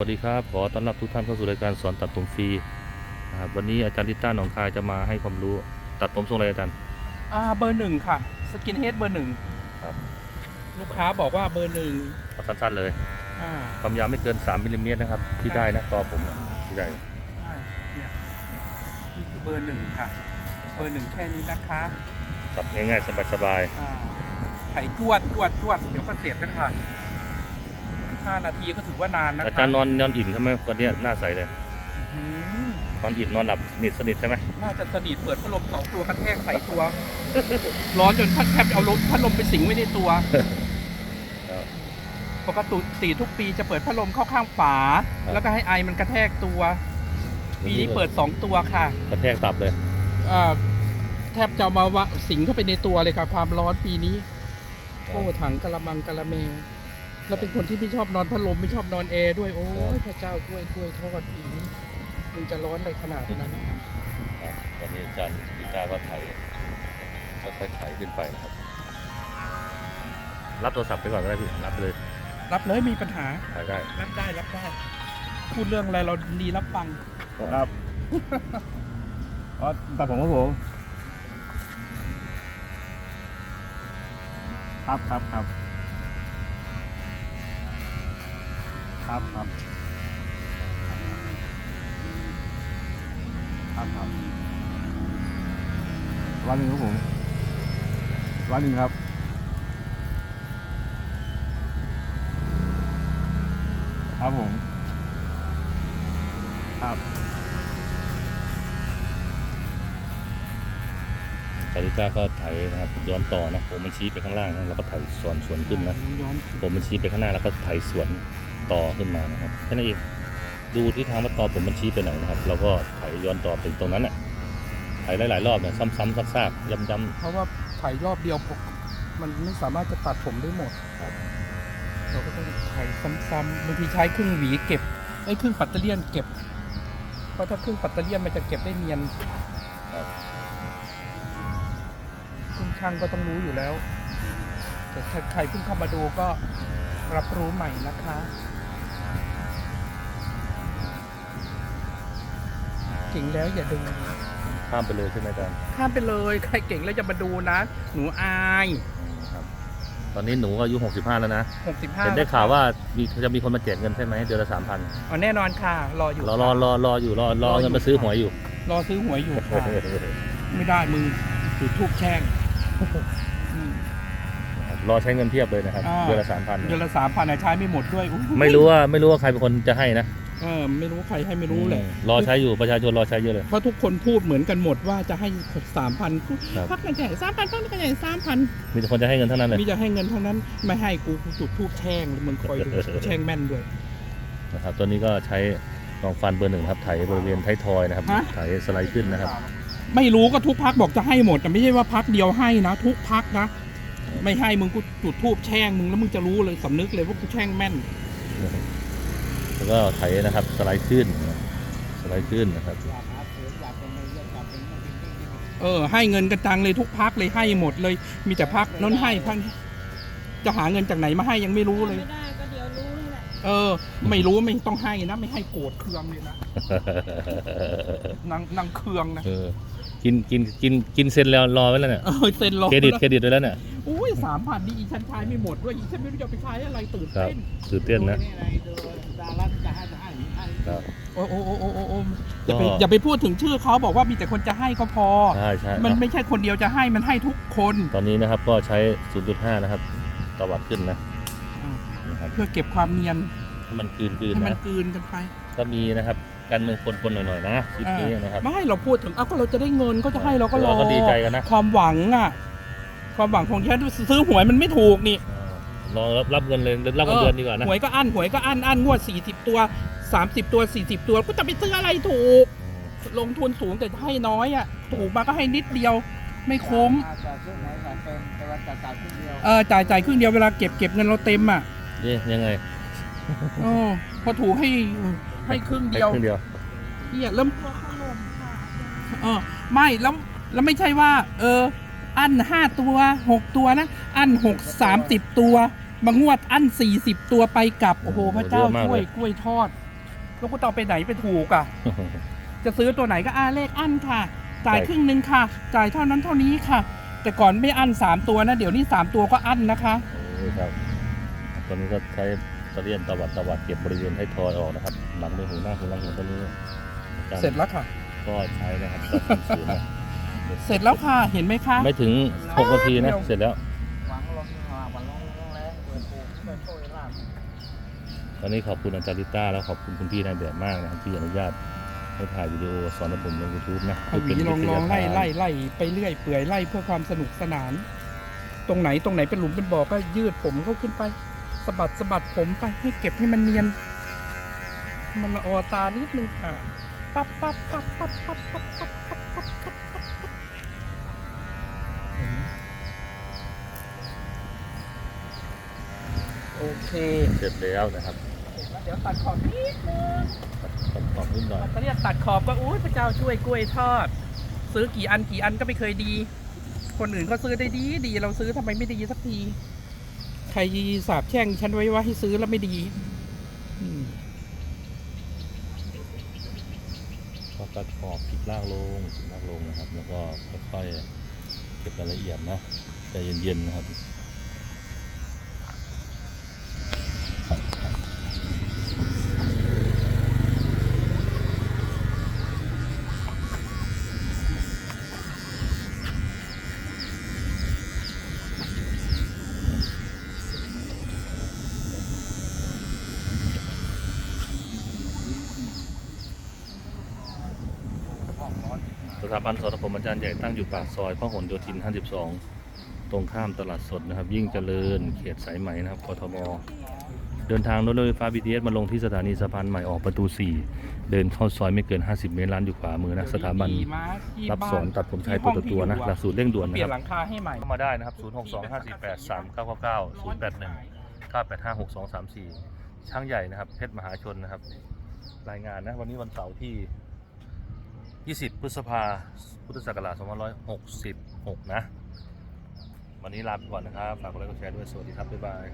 สวัสดีครับ ขอต้อนรับทุกท่านเข้าสู่รายการสอนตัดผมฟรีนะครับวันนี้อาจารย์ลิต้าหนองคายจะมาให้ความรู้ตัดผมทรงอะไรอาจารย์อ่าเบอร์หนึ่งค่ะ สกินเฮดเบอร์หนึ่งครับลูกค้าบอกว่าเบอร์หนึ่งเอาสั้นๆเลยอ่าความยาวไม่เกิน 3มิลลิเมตรนะครับ ที่ได้นะต่อผมนะที่ได้ใช่เนี่ยนี่คือเบอร์หนึ่งค่ะ เบอร์หนึ่งแค่นี้นะคะตัดง่ายๆสบายอ่าไถจวดจวดจวดเดี๋ยวก็เสร็จแล้วค่ะ ห้านาทีก็ถือว่านานๆนะคะอาจารย์นอนนอนอิ่มใช่ไหมวันนี้หน้าใสเลยอืมนอนอิ่มนอนหลับสนิทสนิทใช่ไหมน่าจะสนิทเปิดพัดลมสองตัวกระแทกใส่ตัว ร้อนจนพัดแทบจะเอาลมพัดลมไปสิงไว้ในตัวครับปกติทุกปีจะเปิดพัดลมเข้าข้างฝาครับแล้วก็ให้ไอมันกระแทกตัว ปีนี้เปิดสองตัวค่ะ กระแทกตับเลยอ่าแทบจะเอามาวะสิงเข้าไปในตัวเลยค่ะ ความร้อนปีนี้โอ้ถังกะละมังกะละเม แล้วเป็นคนที่ไม่ชอบนอนพัดลมไม่ชอบนอนแอร์ด้วยโอ้ยพระเจ้ากล้วยกล้วยทอดปีนี้มึงจะร้อนอะไรขนาดนั้นครับวันนี้อาจารย์ลิต้าก็ไถค่อยๆไถขึ้นไปนะครับ รับโทรศัพท์ไปก่อนก็ได้พี่รับไปเลย รับเลยมีปัญหาถ่ายได้รับได้รับได้พูดเรื่องอะไรเราดีรับฟังครับอ๋อตัดผมครับผมครับครับครับ ครับครับครับครับวันหนึ่งครับผมวันหนึ่งครับครับผม ครับสาริกาก็ไถนะครับย้อนต่อนะผมมันชี้ไปข้างล่างนะแล้วก็ไถสวนสวนขึ้นนะย้อนผมมันชี้ไปข้างหน้าแล้วก็ไถสวน ต่อขึ้นมานะครับแค่นั้นเองดูที่ทางว่าต่อผมมันชี้ไปไหนนะครับเราก็ไถย้อนต่อไปตรงนั้นแหละไถหลายๆรอบเนี่ยซ้ำๆซากๆย้ำเพราะว่าถ่ายรอบเดียวผมมันไม่สามารถจะตัดผมได้หมดครับเราก็ต้องถ่ายซ้ำๆบางทีใช้ครึ่งหวีเก็บไอ้ยครึ่งปัตเตอร์เลียนเก็บเพราะถ้าครึ่งปัตเตอร์เลียนมันจะเก็บได้เนียนๆครับซึ่งช่างก็ต้องรู้อยู่แล้วแต่ถ้าใครเพิ่งเข้ามาดูก็รับรู้ใหม่นะคะ ก่งแล้วอย่าดู ข้ามไปเลยใช่ไหมอาจารย์ข้ามไปเลยใครเก่งแล้วจะมาดูนะ หนูอายตอนนี้หนูก็อายุ 65 แล้วนะ 65เห็นได้ข่าวว่ามีจะมีคนมาแจกเงินใช่ไหมเดือนละ 3,000อ๋อแน่นอนค่ะ รออยู่รอรอรอรออยู่รอรอเอาเงินมาซื้อหวยอยู่ รอซื้อหวยอยู่ค่ะไม่ได้มึงถือทูบแช่งอืมรอใช้เงินเพียบเลยนะครับอ่าเดือนละ3,000เดือนละสามพันใช้ไม่หมดด้วยอุ๊ยไม่รู้ว่าไม่รู้ว่าใครเป็นคนจะให้นะ เออไม่รู้ใครให้ไม่รู้แหละอืมรอใช้อยู่ประชาชนรอใช้เยอะเลย เพราะทุกคนพูดเหมือนกันหมดว่าจะให้สามพันครับ พักกันใหญ่สามพันพักกันใหญ่สามพันมีแต่คนจะให้เงินเท่านั้นเลย มีจะให้เงินเท่านั้นไม่ให้กูกูจุดทูบแช่งมึงคอยดู แช่งแม่นด้วย นะครับตัวนี้ก็ใช้ลองฟันเบอร์หนึ่งครับไถบริเวณท้ายทอยนะครับฮะ ไถสไลด์ขึ้นนะครับ ไม่รู้ก็ทุกพักบอกจะให้หมดแต่ไม่ใช่ว่าพักเดียวให้นะ ทุกพักนะ ไม่ให้มึงกูจุดทูบแช่งมึงแล้วมึงจะรู้เลยสำนึกเลยว่ากูแช่งแม่นแล้ว ก็ไถนะครับสไลด์ขึ้นสไลด์ขึ้นนะครับ เออ ให้เงินกันจังเลยทุกพักเลยให้หมดเลย มีแต่พักนั้นให้พักนี้จะหาเงินจากไหนมาให้ยังไม่รู้เลย ไม่ได้ก็เดี๋ยวรู้นี่แหละเออ ไม่รู้ไม่ต้องให้นะ ไม่ให้โกรธเคืองเลยนะนางนางเคืองนะเออกินกินกินกินเซ็นแล้วรอไว้แล้วเนี่ยเออเซ็นรอเครดิตเครดิตไว้แล้วเนี่ยอุ้ยสามพันนี่อีฉันใช้ไม่หมดด้วยอีฉันไม่รู้จะเอาไปใช้อะไรตื่นครับเต้นตื่นเต้นนะ ครับ โอ้โอ้โอ้โอ้โอ้โอ้อย่าไปก็ อย่าไปพูดถึงชื่อเขาบอกว่ามีแต่คนจะให้ก็พอ ใช่ใช่มันไม่ใช่คนเดียวจะให้มันให้ทุกคนตอนนี้นะครับก็ใช้ 0.5 นะครับตวัดขึ้นนะนะครับเพื่อเก็บความเนียนให้มันกลืนกลืนให้มันนะกลืนกันไปก็มีนะครับการเมืองปนๆหน่อยๆนะคลิปนี้นะครับ ไม่เราพูดถึงเอ้าก็เราจะได้เงินก็จะให้เราก็รอเราก็ดีใจกันนะ ความหวังอะ ความหวังของฉันซื้อหวยมันไม่ถูกนี่ รอรับรับเงินเลยรับเงินเดือนดีกว่านะหวยก็อั้นหวยก็อั้นอั้นงวด 40 ตัว 30 ตัว 40 ตัวก็จะไปซื้ออะไรถูก ลงทุนสูงแต่ให้น้อยอะถูกมาก็ให้นิดเดียว ไม่คุ้มแต่ช่วงไหนก่อนเต็มแต่ว่าจ่ายจ่ายครึ่งเดียวเออจ่ายจ่ายครึ่งเดียวเวลาเก็บเก็บเงินเราเต็มอะนี่ยังไงเออพอถูกให้ให้ครึ่งเดียวครึ่งเดียวเนี่ยเริ่มตัวขนมค่ะเออไม่แล้วแล้วไม่ใช่ว่า เออ อันห้าตัวหกตัวนะ อันหกสามสิบตัวบางงวดอันสี่สิบตัวไปกลับ โอ้โหพระเจ้าเยอะมากกล้วยเลย กล้วยทอด แล้วกูต่อไปไหนไปถูกอะ จะซื้อตัวไหนก็อ่าเลขอันค่ะ จ่ายใช่ ครึ่งหนึ่งค่ะ จ่ายเท่านั้นเท่านี้ค่ะ แต่ก่อนไม่อันสามตัวนะ เดี๋ยวนี้สามตัวก็อันนะคะ โอ้ยครับตอนนี้ก็ใช้ตะเลียนตวัดตวัดเก็บบริเวณให้ทอยออกนะครับ หลังมือหูหน้าหูหลังหูตรงนี้อาจารย์เสร็จแล้วค่ะก็ใช้นะครับตัดเป็นศูนย์นะ เสร็จแล้วค่ะ เห็นไหมคะ ไม่ถึงหกนาทีนะ เสร็จแล้ว ตอนนี้ขอบคุณอาจารย์ลิต้าแล้วขอบคุณคุณพี่นายแบบมากนะที่อนุญาตให้ถ่ายวิดีโอสอนผมในยูทูบนะเอาหวีลองลองไล่ไล่ไล่ไปเรื่อยเปื่อยไล่เพื่อความสนุกสนาน ตรงไหนตรงไหนเป็นหลุมเป็นบ่อก็ยืดผมเข้าขึ้นไปสะบัดสะบัดผมไปให้เก็บให้มันเนียน มันละออตานิดนึงอะปั๊บปั๊บปั๊บปั๊บปั๊บปั๊บปั๊บ โอเคเสร็จแล้วนะครับเดี๋ยวตัดขอบนิดนึงตัดตัดขอบนิดหน่อยเขาเรียกตัดขอบก็อุ้ยพระเจ้าช่วยกล้วยทอด ซื้อกี่อันกี่อันก็ไม่เคยดี คนอื่นก็ซื้อได้ดีดีเราซื้อทำไมไม่ดีสักที ใครสาบแช่งฉันไว้ว่าให้ซื้อแล้วไม่ดีอืมก็ตัดขอบพลิกล่างลงพลิกล่างลงนะครับ แล้วก็ค่อยๆเก็บรายละเอียดนะใจเย็นๆนะครับ ส ถาบันสอนผมอาจารย์ใหญ่ตั้งอยู่ปากซอยพหลโยธิน 52 ตรงข้ามตลาดสดนะครับ ยิ่งเจริญเขตสายไหมนะครับกทมเดินทางรถไฟฟ้า BTS มาลงที่สถานีสะพานใหม่ออกประตู 4 เดินเข้าซอยไม่เกิน 50 เมตรร้านอยู่ขวามือนะ สถาบันดีมากที่รับสอนบ้าตัดผมชายตัวต่อตัวนะหลักสูตรเร่งด่วนเปนะลี่คยนรับหลังคาให้ใหม่เข้ามาได้นะครับ 062 548 3999 081 985 6234 ช่างใหญ่นะครับ เพชรมหาชนนะครับ รายงานนะวันนี้วันเสาร์ที่ 20 พฤษภาพุทธศักราช2566 นะ วันนี้ลาไปก่อนนะครับ ฝากกดไลค์กดแชร์ด้วย สวัสดีครับ บ๊ายบาย